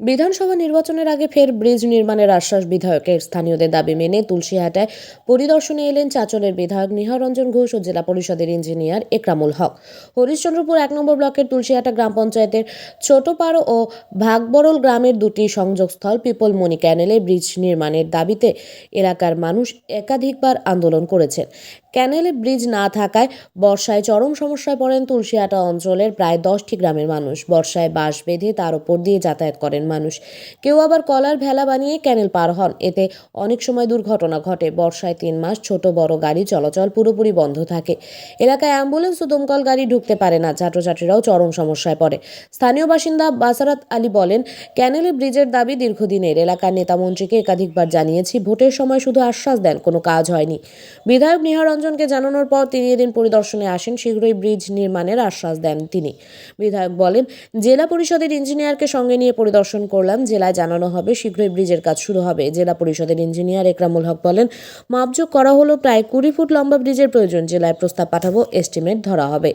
বিধানসভা নির্বাচনের আগে ফের ব্রিজ নির্মাণের আশ্বাস বিধায়কের। স্থানীয়দের দাবি মেনে তুলসীহাটায় পরিদর্শনে এলেন চাচলের বিধায়ক নিহারঞ্জন ঘোষ ও জেলা পরিষদের ইঞ্জিনিয়ার একরামুল হক। হরিশ্চন্দ্রপুর এক নম্বর ব্লকের তুলসীহাটা গ্রাম পঞ্চায়েতের ছোটপাড়ো ও ভাগবরল গ্রামের দুটি সংযোগস্থল পিপলমণি ক্যানেলে ব্রিজ নির্মাণের দাবিতে এলাকার মানুষ একাধিকবার আন্দোলন করেছেন। ক্যানেলে ব্রিজ না থাকায় বর্ষায় চরম সমস্যায় পড়েন তুলসীহাটা অঞ্চলের প্রায় দশটি গ্রামের মানুষ। বর্ষায় বাঁশ বেঁধে তার ওপর দিয়ে যাতায়াত করেন মানুষ। কেউ আবার কলার ভেলা বানিয়ে ক্যানেল পার হন। এতে অনেক সময় দুর্ঘটনা ঘটে। বর্ষায় তিন মাস ছোট বড় গাড়ি চলাচল পুরোপুরি বন্ধ থাকে। এলাকায় অ্যাম্বুলেন্স ও দমকল গাড়ি ঢুকতে পারে না। ছাত্রছাত্রীরাও চরম সমস্যায় পড়ে। স্থানীয় বাসিন্দা বাসারাত আলী বলেন, ক্যানেলে ব্রিজের দাবি দীর্ঘদিনের। এলাকার নেতামন্ত্রীকে একাধিকবার জানিয়েছি, ভোটের সময় শুধু আশ্বাস দেন, কোনো কাজ হয়নি। বিধায়ক নিহারঞ্জনকে জানানোর পর তিনি এদিন পরিদর্শনে আসেন, শীঘ্রই ব্রিজ নির্মাণের আশ্বাস দেন তিনি। বিধায়ক বলেন, জেলা পরিষদের ইঞ্জিনিয়ারকে সঙ্গে নিয়ে পরিদর্শন করলাম জেলায় জানানো হবে শীঘ্রই ব্রিজের কাজ শুরু হবে। জেলা পরিষদের ইঞ্জিনিয়ার একরামুল হক বলেন মাপযোগ করা হলো প্রায় কুড়ি ফুট লম্বা ব্রিজের প্রয়োজন জেলায় প্রস্তাব পাঠাবো এস্টিমেট ধরা হবে।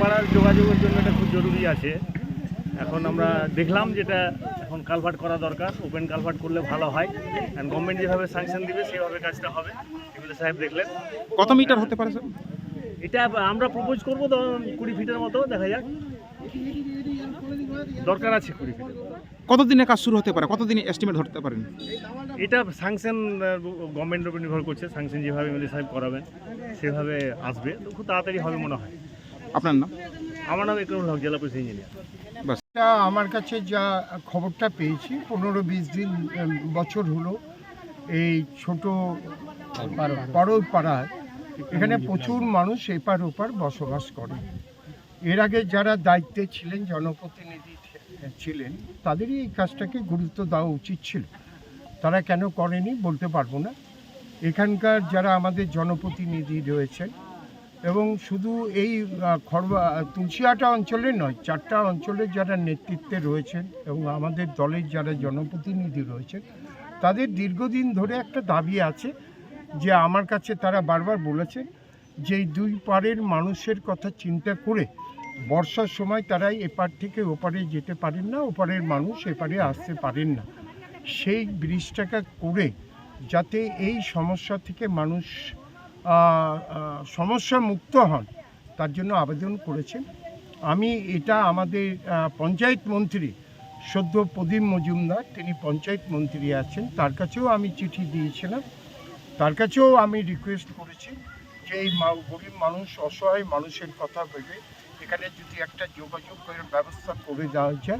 পাড়ার যোগাযোগের জন্য এটা খুব জরুরি আছে। এখন আমরা দেখলাম যেটা এখন কালভার্ট করা দরকার ওপেন কালভার্ট করলে ভালো হয়। অ্যান্ড গভর্নমেন্ট যেভাবে স্যাংশন দিবে সেভাবে কাজটা হবে। এমএলএ সাহেব দেখলেন। কত মিটার হতে পারে স্যার? এটা আমরা প্রপোজ করব কুড়ি ফিটের মতো দেখা যাক। দরকার আছে কুড়ি কতদিনে কাজ শুরু হতে পারে? কতদিনে এস্টিমেট ধরতে পারেন? এটা স্যাংশন গভর্নমেন্টের উপর নির্ভর করছে। স্যাংশন যেভাবে এমএলএ সাহেব করাবেন সেভাবে আসবে। তো খুব তাড়াতাড়ি হবে মনে হয়। আপনার নাম? আমার নাম একরমুল হক জেলা পরিষদ ইঞ্জিনিয়ার এটা আমার কাছে যা খবরটা পেয়েছি পনেরো বিশ দিন বছর হলো এই ছোট পাড়ায়। এখানে প্রচুর মানুষ এপার ওপার বসবাস করে। এর আগে যারা দায়িত্বে ছিলেন, জনপ্রতিনিধি ছিলেন, তাদেরই এই কাজটাকে গুরুত্ব দেওয়া উচিত ছিল। তারা কেন করেনি বলতে পারব না। এখানকার যারা আমাদের জনপ্রতিনিধি রয়েছেন এবং শুধু এই খড়বা তুলসিয়াটা অঞ্চলে নয়, চারটা অঞ্চলের যারা নেতৃত্বে রয়েছেন এবং আমাদের দলের যারা জনপ্রতিনিধি রয়েছেন, তাদের দীর্ঘদিন ধরে একটা দাবি আছে যে আমার কাছে তারা বারবার বলেছেন যে দুই পারের মানুষের কথা চিন্তা করে বর্ষার সময় তারাই এপার থেকে ওপারে যেতে পারেন না, ওপারের মানুষ এপারে আসতে পারেন না। সেই ব্রিজটাকে করে যাতে এই সমস্যা থেকে মানুষ সমস্যা মুক্ত হন, তার জন্য আবেদন করেছেন। আমি এটা আমাদের পঞ্চায়েত মন্ত্রী সদ্য প্রদীপ মজুমদার, তিনি পঞ্চায়েত মন্ত্রী আছেন, তার কাছেও আমি চিঠি দিয়েছিলাম। তার কাছেও আমি রিকোয়েস্ট করেছি যে এই গরিব মানুষ, অসহায় মানুষের কথা ভেবে এখানে যদি একটা যোগাযোগের ব্যবস্থা করে দেওয়া যায়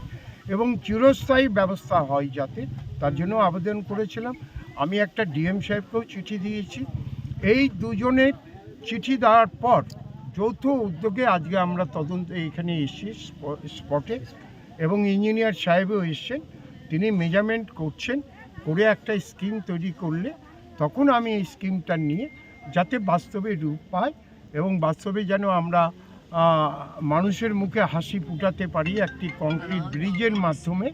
এবং চিরস্থায়ী ব্যবস্থা হয় যাতে, তার জন্য আবেদন করেছিলাম। আমি একটা ডিএম সাহেবকেও চিঠি দিয়েছি। এই দুজনের চিঠি দেওয়ার পর যৌথ উদ্যোগে আজকে আমরা তদন্ত, এখানে এসেছি স্প- স্পটে এবং ইঞ্জিনিয়ার সাহেবও এসছেন। তিনি মেজারমেন্ট করছেন, করে একটা স্কিম তৈরি করলে তখন আমি এই স্কিমটা নিয়ে যাতে বাস্তবে রূপ পায় এবং বাস্তবে যেন আমরা মানুষের মুখে হাসি ফুটাতে পারি একটি কংক্রিট ব্রিজের মাধ্যমে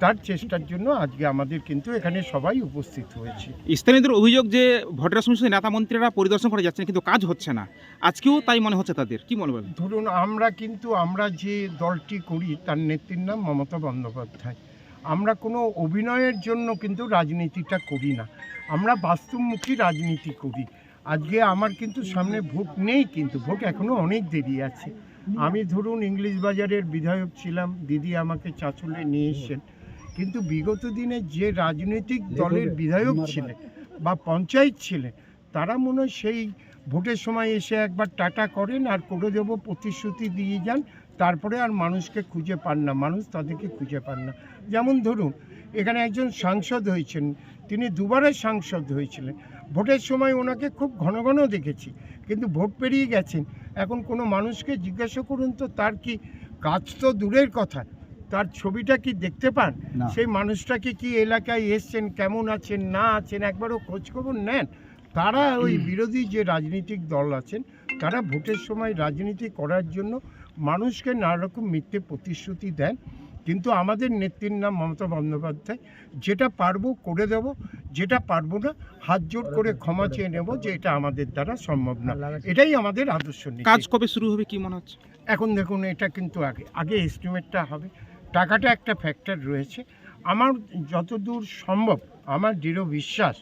তার চেষ্টার জন্য আজকে আমাদের কিন্তু এখানে সবাই উপস্থিত হয়েছে। স্থানীয়দের অভিযোগ যে ভোটের সময় শুধু নেতা মন্ত্রীরা পরিদর্শন করে যাচ্ছেন কিন্তু কাজ হচ্ছে না। আজকেও তাই মনে হচ্ছে তাদের কি মনে বলেন? ধরুন আমরা কিন্তু আমরা যে দলটি করি তার নেত্রীর নাম মমতা বন্দ্যোপাধ্যায়। আমরা কোনো অভিনয়ের জন্য কিন্তু রাজনীতিটা করি না। আমরা বাস্তবমুখী রাজনীতি করি। আজকে আমার কিন্তু সামনে ভোট নেই কিন্তু ভোট এখনও অনেক দেরি আছে। আমি ধরুন ইংলিশ বাজারের বিধায়ক ছিলাম দিদি আমাকে চাঁচলে নিয়ে এসছেন। কিন্তু বিগত দিনে যে রাজনৈতিক দলের বিধায়ক ছিলেন বা পঞ্চায়েত ছিলেন তারা মনে হয় সেই ভোটের সময় এসে একবার টাটা করেন আর করে দেবো প্রতিশ্রুতি দিয়ে যান তারপরে আর মানুষকে খুঁজে পান না মানুষ তাদেরকে খুঁজে পান না। যেমন ধরুন এখানে একজন সাংসদ হয়েছেন তিনি দুবারের সাংসদ হয়েছিলেন। ভোটের সময় ওনাকে খুব ঘন ঘন দেখেছি কিন্তু ভোট পেরিয়ে গেছেন। এখন কোনো মানুষকে জিজ্ঞাসা করুন তো তার কি কাজ তো দূরের কথা তার ছবিটা কি দেখতে পান? সেই মানুষটাকে কি এলাকায় এসছেন কেমন আছেন না আছেন একবারও খোঁজখবর নেন? তারা ওই বিরোধী যে রাজনৈতিক দল আছেন তারা ভোটের সময় রাজনীতি করার জন্য মানুষকে নানা রকম মিথ্যে প্রতিশ্রুতি দেন। কিন্তু আমাদের নেত্রীর নাম মমতা বন্দ্যোপাধ্যায়। যেটা পারব করে দেব যেটা পারব না হাত জোট করে ক্ষমা চেয়ে নেব যে এটা আমাদের দ্বারা সম্ভব না। এটাই আমাদের আদর্শ নীতি। কাজ কবে শুরু হবে কি মনে হচ্ছে? এখন দেখুন এটা কিন্তু আগে আগে এস্টিমেটটা হবে। টাকাটা একটা ফ্যাক্টর রয়েছে। আমার যতদূর সম্ভব আমার দৃঢ় বিশ্বাস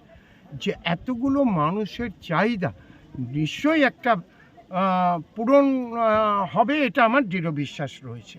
যে এতগুলো মানুষের চাহিদা নিশ্চয়ই একটা পূরণ হবে এটা আমার দৃঢ় বিশ্বাস রয়েছে।